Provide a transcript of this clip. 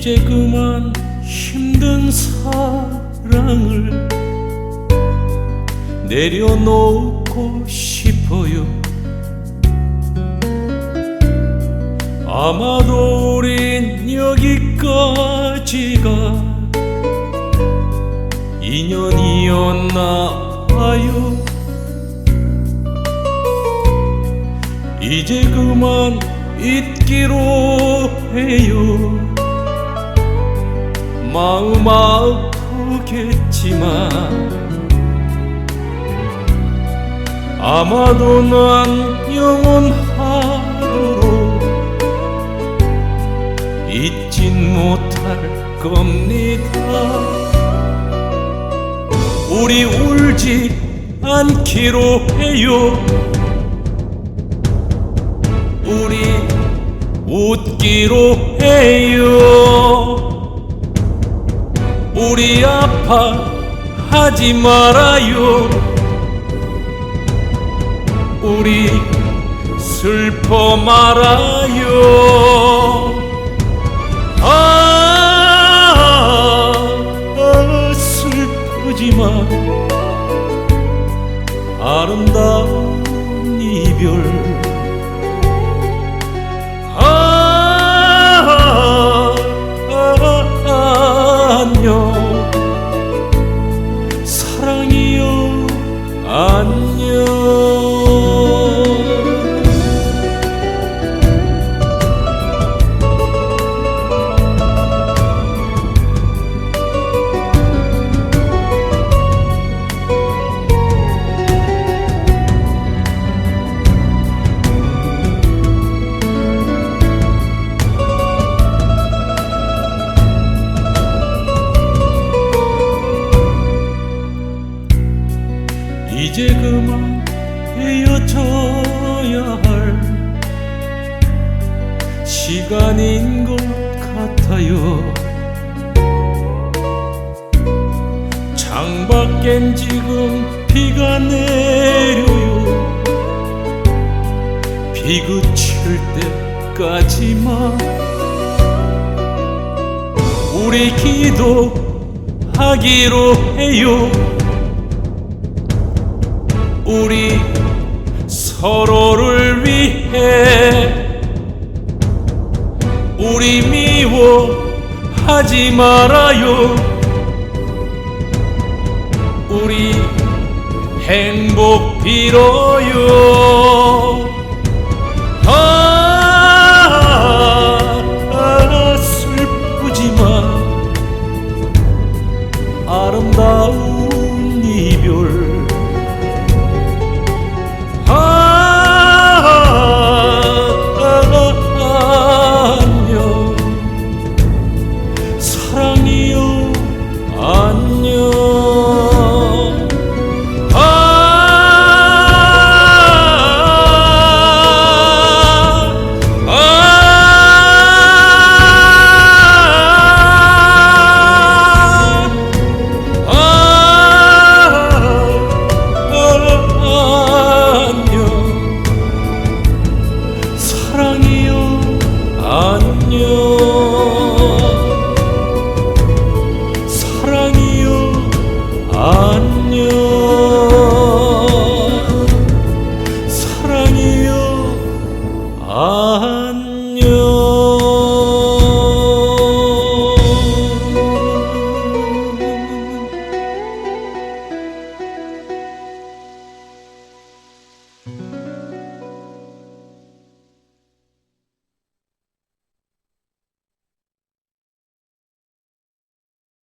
이제 그만 힘든 사랑을 내려놓고 싶어요. 아마도 우린 여기까지가 인연이었나 봐요. 이제 그만 잊기로 해요. 마음 아프겠지만 아마도 난 영원하 잊진 못할 겁니다. 우리 울지 않기로 해요. 우리 웃기로 해요. 우리 아파하지 말아요. 우리 슬퍼 말아요 아름다운 이별 이제 그만 헤어져야 할 시간인 것 같아요. 창밖엔 지금 비가 내려요. 비 그칠 때까지만 우리 기도하기로 해요 우리 서로를 위해 우리 미워하지 말아요. 우리 행복 빌어요